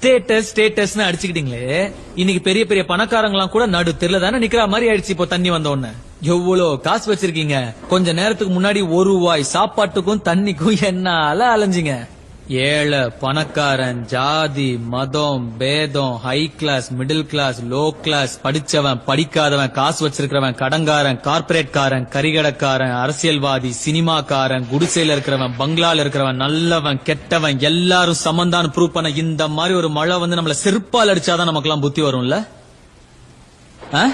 Status ஸ்டேட்டஸ்னு அடிச்சுக்கிட்டீங்களே. இன்னைக்கு பெரிய பெரிய பணக்காரங்களாம் கூட நடு தெருல தானே நிக்கிற மாதிரி ஆயிடுச்சு இப்போ தண்ணி வந்த உடனே. எவ்வளவு காசு வச்சிருக்கீங்க? கொஞ்ச நேரத்துக்கு முன்னாடி ஒரு ரூபாய் சாப்பாட்டுக்கும் தண்ணிக்கும் என்னால அலைஞ்சிங்க. ஏழை பணக்காரன் ஜாதி மதம் பேதம் high class middle class low class படிச்சவன் படிக்காதவன் காசு வச்சிருக்கிறவன் கடங்காரன் கார்பரேட்காரன் கரிகடக்காரன் அரசியல்வாதி சினிமாக்காரன் குடிசையில இருக்கிறவன் பங்களால இருக்கிறவன் நல்லவன் கெட்டவன் எல்லாரும் சமந்தான் ப்ரூவ் பண்ண இந்த மாதிரி ஒரு மழை வந்து நம்மள செருப்பால் அடிச்சாதான் நமக்கு எல்லாம் புத்தி வரும்ல? ஆ?